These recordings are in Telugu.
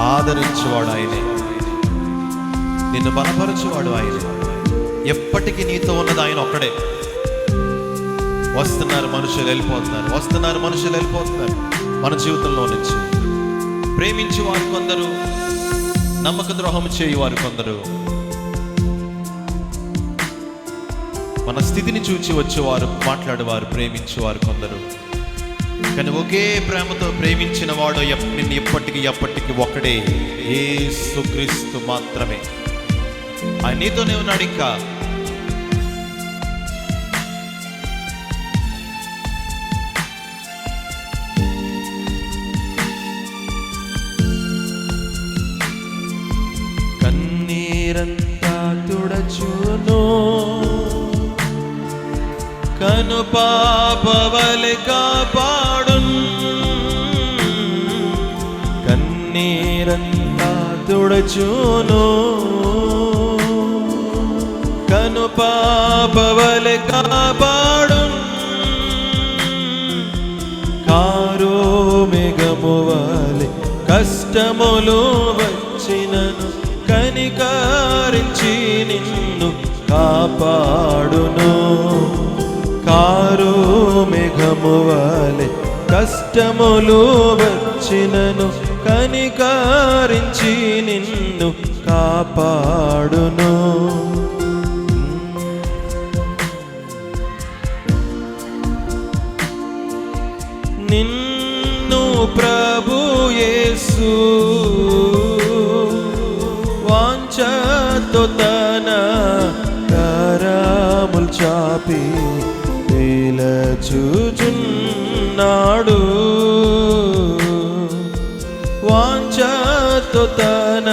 ఆదరించువాడు ఆయనే. నిన్ను బలపరచేవాడు ఆయనే. ఎప్పటికీ నీతో ఉన్నది ఆయన ఒక్కడే. వస్తున్నారు మనుషులు వెళ్ళిపోతున్నారు. వస్తున్నారు మనుషులు వెళ్ళిపోతున్నారు. మన జీవితంలో నుంచి. ప్రేమించి వారు కొందరు నమ్మక ద్రోహం చేయి వారు కొందరు. మన స్థితిని చూచి వచ్చేవారు మాట్లాడేవారు ప్రేమించేవారు కొందరు. కానీ ఒకే ప్రేమతో ప్రేమించిన వాడు నిన్ను ఎప్పటికీ ఎప్పటికీ ఒక్కడే. యేసుక్రీస్తు మాత్రమే. ఆయన నీతోనే ఉన్నాడు ఇంకా. కన్నీరంతా తుడచును. కను పాపవలి పా తుడచును కను పాపవలె కాపాడు కారో మెగమువాలి కష్టములు వచ్చినను. కనికారించి నిన్ను కాపాడును. కారో మెఘమువాలి కష్టములు వచ్చినను. కనికా కాపాడును. నిన్ను ప్రభు యేసు వాంఛతో తన కరములు చాపి పిలచుచున్నాడు వాంఛతో తన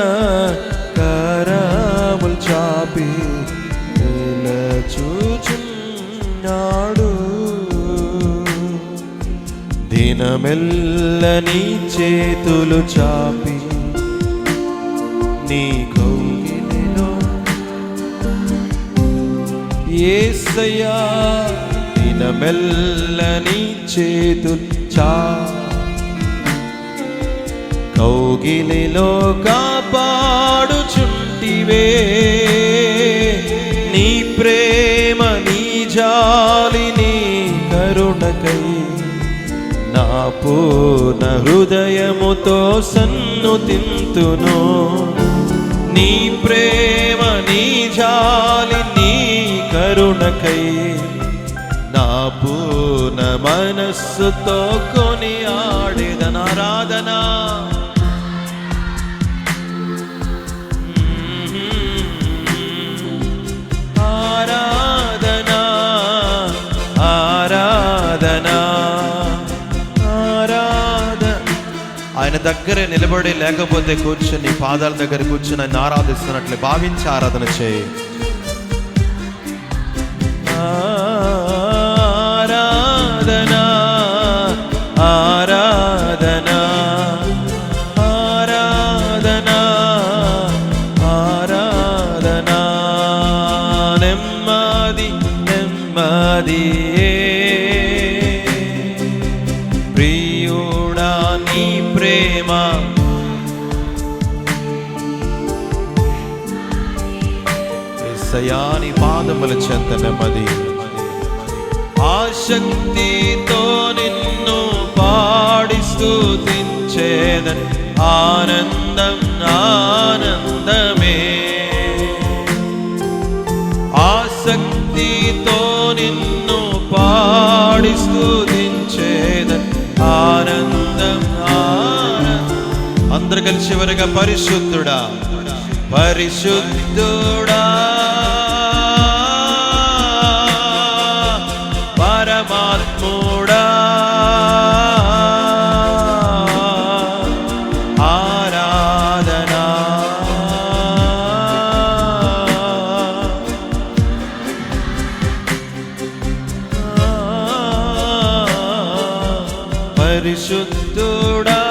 పిలచుచున్నాడు దినమెల్ల నీ చేతులు చాపి నీ కౌగిలిలో ఏసయ్యా దినమెల్ల నీ చేతులు చా కౌగిలిలో కాపాడుచుంటివే నీ ప్రే జాలిని కరుణకై నా పూర్ణ హృదయముతో సన్ను తింతును. నీ ప్రేమ నీ జాలి నీ కరుణకై నా పూర్ణ మనస్సుతో కొని ఆడేదనారాధనా ఆయన దగ్గరే నిలబడి లేకపోతే కూర్చొని పాదాల దగ్గర కూర్చొని ఆయన ఆరాధిస్తున్నట్లు భావించి ఆరాధన చేయి. ఆరాధనా ఆరాధనా ఆరాధనా ఆరాధనా. నెమ్మది. యేసయ్యాని పాదముల చెంత నెమ్మది ఆసక్తితో నిన్ను పాడి స్తుతించేదని ఆనందం ఆనందమే ఆసక్తితో నిన్ను పాడి స్తుతించేదని ఆనందం ఆనందం అందరు కలిసి చివరిగా పరిశుద్ధుడా పరిశుద్ధుడా പരിശുദ്ധുടാ